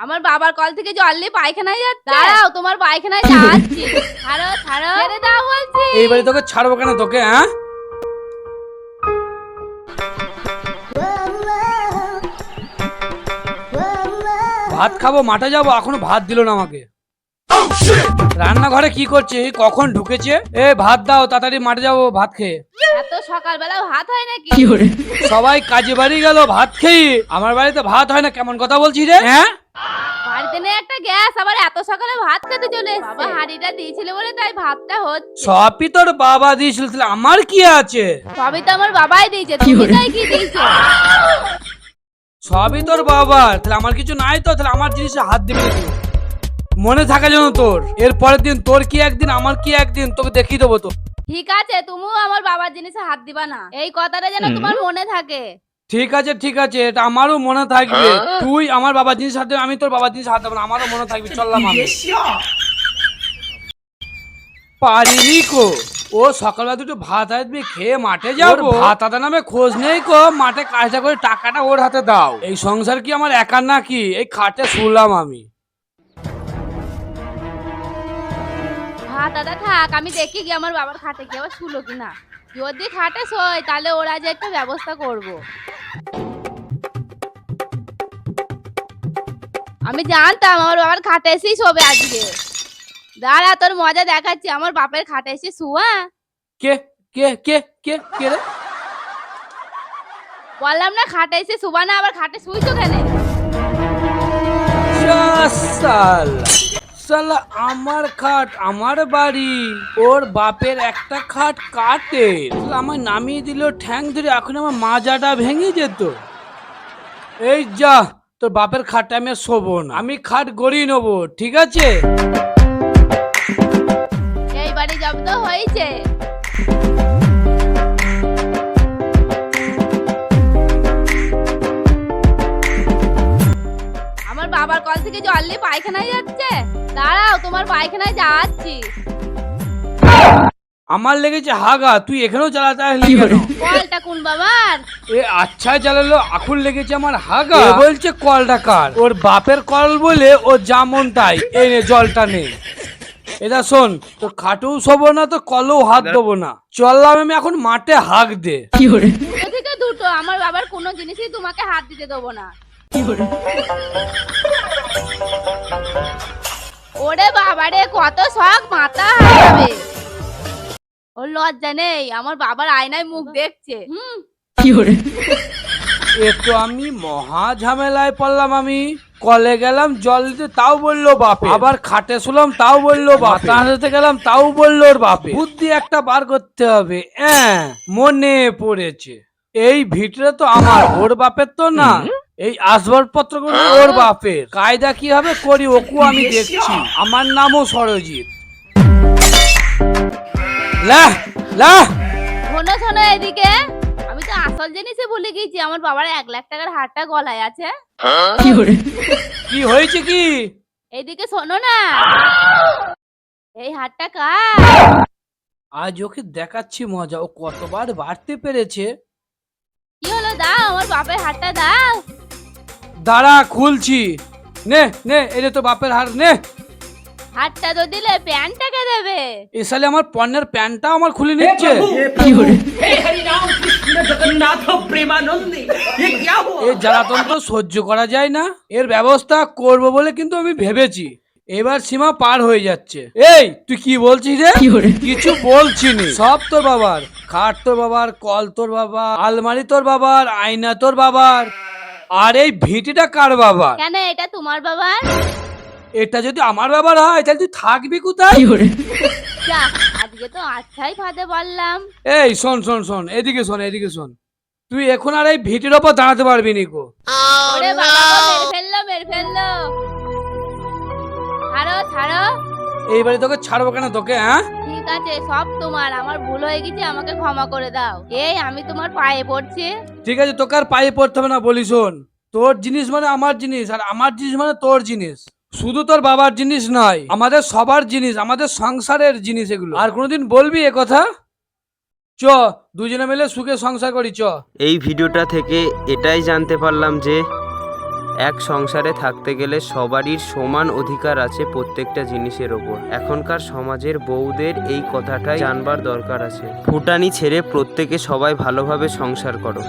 আমার বাবার কল থেকে জল নিয়ে পায়খানায় যাচ্ছে। দাঁড়াও তোমার পায়খানায় যাচ্ছি ছাড়ো ছাড়ো। ছেড়ে দাও বলছি। এইবারে তোকে ছাড়বো কেন তোকে হ্যাঁ? ভাত খাব মাঠে যাব এখনও ভাত দিল না আমাকে। রান্নাঘরে কি করছে? কখন ঢুকেছে? এ ভাত দাও তাড়াতাড়ি মাঠে যাব ভাত খেয়ে। এত সকালবেলা ভাত হয় নাকি? সবাই কাজে বাড়ি গেল ভাত খেয়ে। আমার বাড়িতে ভাত হয় না কেমন কথা বলছিস রে? হ্যাঁ? বাড়িতে নেই একটা গ্যাস আবার এত সকালে ভাত খেতে চলে বাবা। হাঁড়িটা দিয়েছিল বলে তাই ভাতটা হচ্ছে। সবই তোর বাবা দিয়েছিল তাহলে আমার কি আছে? সবই তো আমার বাবাই দিয়েছে তুমি তাই কি দিয়েছ? সবই তোর বাবার তাহলে আমার কিছু নাই তো তাহলে আমার জিনিসে হাত দিবি। মনে থাকে যেন তোর। এর পরের দিন তোর কি একদিন আমার কি একদিন তোকে দেখিয়ে দেবো তো। ঠিক আছে তুমিও আমার বাবার জিনিসে হাত দিবা না। এই কথাটা যেন তোমার মনে থাকে। ঠিক আছে ঠিক আছে এটা আমারও মনে থাকবে। তুই আমার বাবার জিনিস হাত দেবে আমি তোর বাবার জিনিস হাত দেবো না আমারও মনে থাকবে চললাম আমি পারিনি কো। ও সকালবেলা দুটো ভাত আসবে খেয়ে মাঠে যাব। ভাত আদা নামে খোঁজ নেই কো মাঠে কাজটা করে টাকাটা ওর হাতে দাও। এই সংসার কি আমার একার নাকি? এই খাটে শুনলাম আমি। দাদা থাক আমি দেখি কি আমার বাবার খাটে আবার শুলো কিনা। যদি খাটে তাহলে ওরা যে একটা ব্যবস্থা করব। আমি জানতাম আমার বাবার খাটে এসেই শোবে আজকে। দাঁড়া তোর মজা দেখাচ্ছি আমার বাপের খাটে এসে শুয়া কে কে কে কে কে রে? বললাম না খাটে এসে শুবা না আবার খাটে শুইছো কেন? সালা আমার খাট, আমার বাড়ি। ওর বাপের একটা খাট কাটে শালা আমায় নামিয়ে দিল ঠ্যাং ধরে, এখন আমার মাজাটা ভেঙে যেত। এই যা, তোর বাপের খাটটা আমি শোবো না। আমি খাট গড়িয়ে নেব, ঠিক আছে? এই বাড়ি জব্দ হয়েছে। আমার বাবার কল থেকে জল নিয়ে পায়খানায় যাচ্ছে। তোমার পায়খানায় যাচ্ছি আমার লেগেছে হাগা তুই এখানেও চালাতে আসলি কেন? কলটা কোন বাবার। এ আচ্ছা চালালো আখুন লেগেছে আমার হাগা। এ বলছে কলটা কার? ওর বাপের কল বলে ও যেমন তাই এই নে জলটা নে। এটা শোন তো খাটেও শোবো না তো কলেও হাত দেবো না। চললাম আমি এখন মাঠে হাঁক দে। দুটো থেকে দুটো আমার বাবার কোনো জিনিসই তোমাকে হাত দিতে দেবো না। ওরে বাবারে কত শখ মাথা হারাবে। ওর লজ্জা নেই আমার বাবার আয়নায় মুখ দেখছে। হুম। এ তো আমি মহা ঝামেলায় পড়লাম আমি। কলে গেলাম জল দিতে তাও বলল বাপে। আবার খাটে শুলাম তাও বলল বাপে। হাঁটাতে গেলাম তাও বলল ওর বাপে। বুদ্ধি একটা বার করতে হবে। হ্যাঁ মনে পড়েছে। এই ভিটটা তো আমার ওর বাপের তো না। এই আসবাবপত্রগুলো ওর বাপের। কায়দা কি হবে? করি ওকু আমি দেখছি। আমার নামও সরজিৎ। লাহ লাহ শোনো শোনো এদিকে। আমি তো আসল জিনিসই ভুলে গেছি। আমার বাবার এক লাখ টাকার হারটা গলায় আছে। কি হয়েছে কি? এইদিকে শোনো না। এই হারটা কার? আজ ওকে দেখাচ্ছি মজা। ও কতবার বাড়তে পেরেছে। কি হলো? দাও আমার বাপের হারটা দাও। দাঁড়া খুলছি। নে নে এটা তো বাপের হার নে। হাতটা তো দিলে প্যান্টটাকে দেবে। এসালে আমার পণ্যের প্যান্টটা আমার খুলে নিচ্ছে। এ জ্বালাতন তো সহ্য করা যায় না। এর ব্যবস্থা করব বলে কিন্তু আমি ভেবেছি। এবার সীমা পার হয়ে যাচ্ছে। এই তুই কি বলছিস রে? কিছু বলছিনি। সব তোর বাবার। খাট তোর বাবার কল তোর বাবা আলমারি তোর বাবার আয়না তোর বাবার। আর এই ভিটিটা কার বাবার? কেন এটা তোমার বাবার? এটা যদি আমার বাবার হয় তাহলে তুই থাকবি কোথায়? যা আজকে তো আচ্ছাই ফাঁদে বললাম এই শোন শোন শোন এদিকে শোন এদিকে শোন। তুই এখন আর এই ভিটির ওপর দাঁড়াতে পারবি নিকো ওরে বাবা মেরে ফেলল মেরে ফেলল। ছাড়ো ছাড়ো। এইবারে তোকে ছাড়বো কেন তোকে হ্যাঁ? আছে সব তোমার। আমার ভুল হয়ে গেছে আমাকে ক্ষমা করে দাও। এই আমি তোমার পায়ে পড়ছি। ঠিক আছে তোকে আর পায়ে পড়তে হবে না বলি শোন। তোর জিনিস মানে আমার জিনিস আর আমার জিনিস মানে তোর জিনিস। শুধু তোর বাবার জিনিস নয় আমাদের সবার জিনিস আমাদের সংসারের জিনিস এগুলো। আর কোনোদিন বলবি এ কথা? চ দুজনে মিলে সুখে সংসার করি চ। এই ভিডিওটা থেকে এটাই জানতে পারলাম যে এক সংসারে থাকতে গেলে সবারই সমান অধিকার আছে প্রত্যেকটা জিনিসের ওপর। এখনকার সমাজের বউদের এই কথাটাই জানবার দরকার আছে। ফুটানি ছেড়ে প্রত্যেকে সবাই ভালোভাবে সংসার করো।